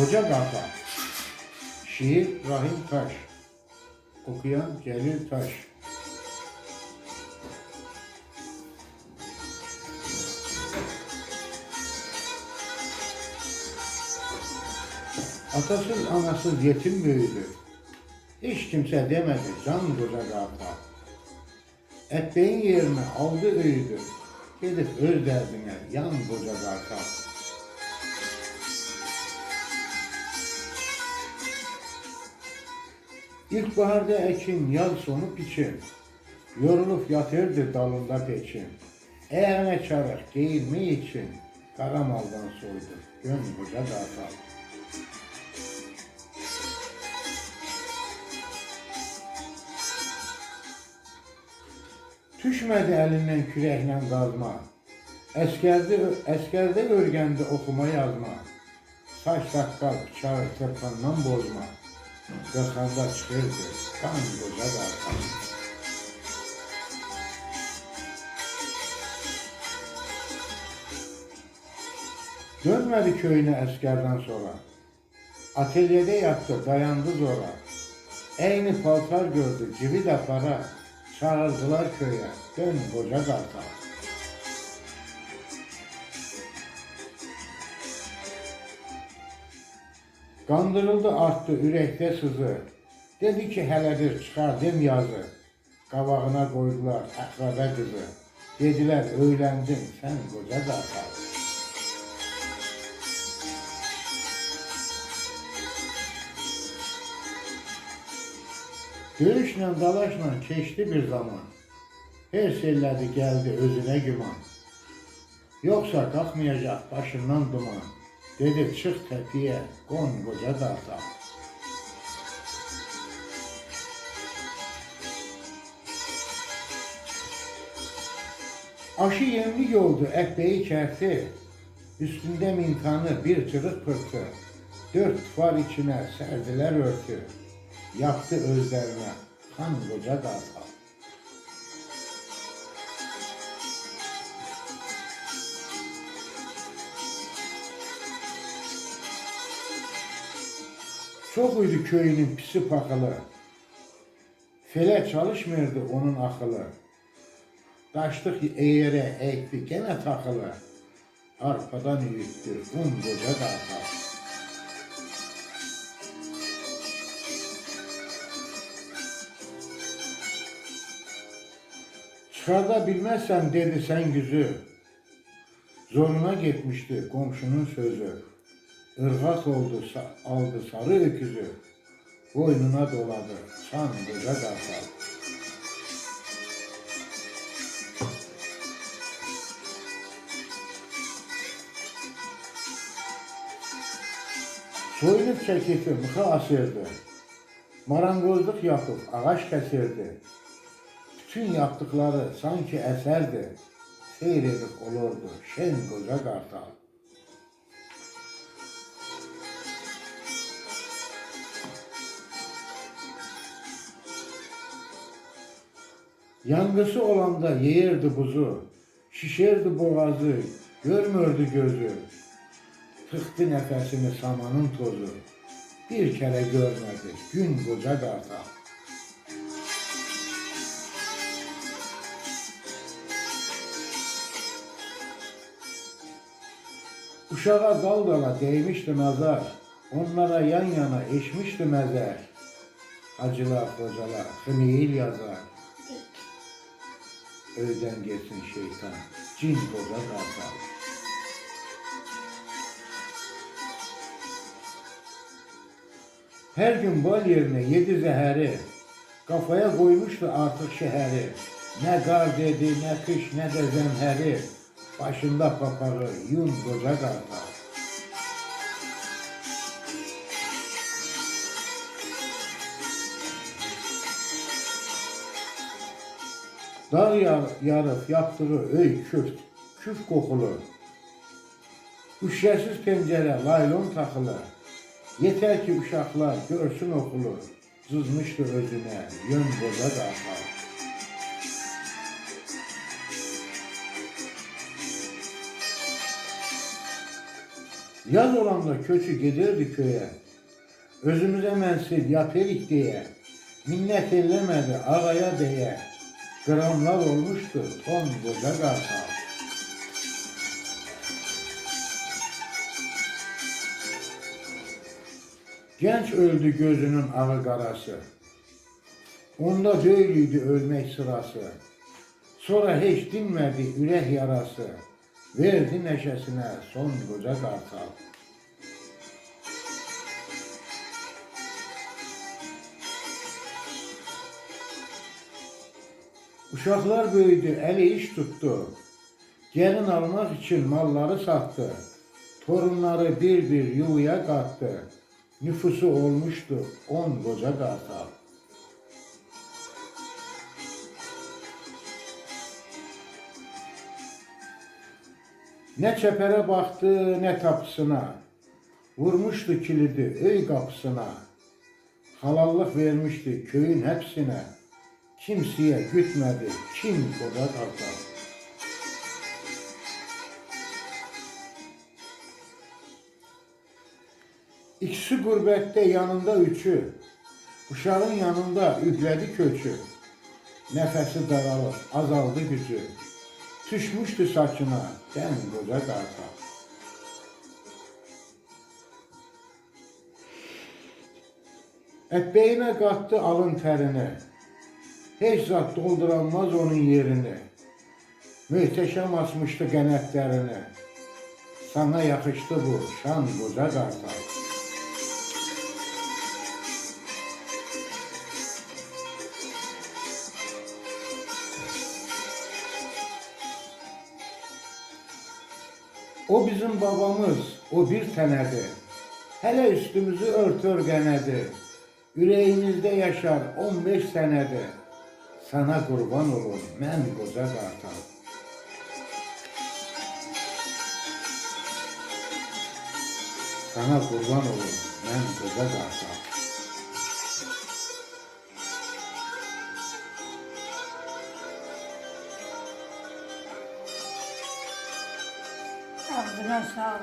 Koca Gata. Şiir Rahim Taş. Okuyan Celil Taş. Atasız anasız yetim büyüdü. Hiç kimse demedi can koca Gata. Ekmeğin yerine aldı öğüdü. Gidip öz derdine yan koca Gata. İlkbaharda ekin, yaz sonu biçim. Yorulup yatırdı dalında peçin. Eğerine çarık giyinme için karamaldan soydu. Gön koca dağıtal. Düşmedi elinden kürekle kazma. Eskerde, eskerde örgendi okuma yazma. Saç sakal bıçağı tırpandan bozma. Yakanda çıkırdı kan koca dağıtal. Dönmedi köyüne eskerden sonra. Atölyede yattı, dayandı zora. Eyni paltar gördü, cibi de para. Çağırdılar köye, dön koca kartal. Kandırıldı arttı ürekte sızı. Dedi ki hele bir çıkardım yazı. Kavağına koydular akrabe kızı. Dediler öğlendin sen koca kartal. Dövüşle dalaşla keçti bir zaman. Her selleri geldi özüne güman. Yoksa kalkmayacak başından duman. Dedi çık tepeye, kon koca dağda. Aşı yemlik oldu ekmeği kerti. Üstünde mintanı bir çırık pırtı. Dört far içine serdiler örtü. Yaptı özlerine kan koca dağda. Çok uydu köyünün pisi pakalı. Fele çalışmıyordu onun akıllı. Taştık eğere ekti gene takılı. Arpadan üyüttü un koca dağda. Çıkarda bilmezsen dedi sen güzü. Zoruna gitmişti komşunun sözü. Irgat oldu aldı sarı öküzü. Boynuna doladı çan koca kartal. Soyunup çekildi, mıha asırdı. Marangozluk yapıp ağaç kesirdi. Bütün yaptıkları sanki eserdi. Seyredip olurdu şen koca kartal. Yangısı olanda yeğirdi buzu, şişerdi boğazı, görmürdü gözü. Tıktı nefesini samanın tozu, bir kere görmedi gün koca kartal. Uşağa dal dala değmişti nazar, onlara yan yana eşmişti mezer. Hacılar kocalar, hıniyil yazar. Öğden gelsin şeytan, cin koca kartal. Her gün bal yerine yedi zeheri, kafaya koymuştu artık şehri. Ne gar dedi, ne kış, ne de zemheri. Başında papağı, yun koca kartal. Dar yar, yarıp yaptığı öy küft, küf kokulu. Üşyəsiz pencere laylon takılı. Yeter ki uşaklar görsün okulu. Sızmıştı özüne yön boza dağlar. Yaz olanda köçü giderdi köye. Özümüze mensil yapelik diye. Minnet ellemedi ağaya diye. Gramlar olmuştu ton koca kartal. Genç öldü gözünün ağı karası. Onda böyleydi ölmek sırası. Sonra hiç dinmedi ürek yarası. Verdi neşesine son koca kartal. Uşaklar büyüdü, eli iş tuttu. Gelin almak için malları sattı. Torunları bir bir yuvaya kattı. Nüfusu olmuştu on koca kartal. Ne çepere baktı ne tapısına. Vurmuştu kilidi öy kapısına. Halallık vermişti köyün hepsine. Kimseye gütmedi kim koca kartal. İkisi gurbette yanında üçü. Uşağın yanında ühledi köçü. Nefesi daralır, azaldı gücü. Düşmüştü saçına den koca kartal. Ekmeğine kattı alın terini. Hiç zat dolduramaz onun yerini. Mühteşem açmıştı genetlerini. Sana yakıştı bu şan koca kartal. O bizim babamız, o bir senedi. Hele üstümüzü örtür genedi. Yüreğimizde yaşar 15 senedi. Sana kurban olun men koca kartal. Sana kurban olun men koca kartal. Ağzına sağlık.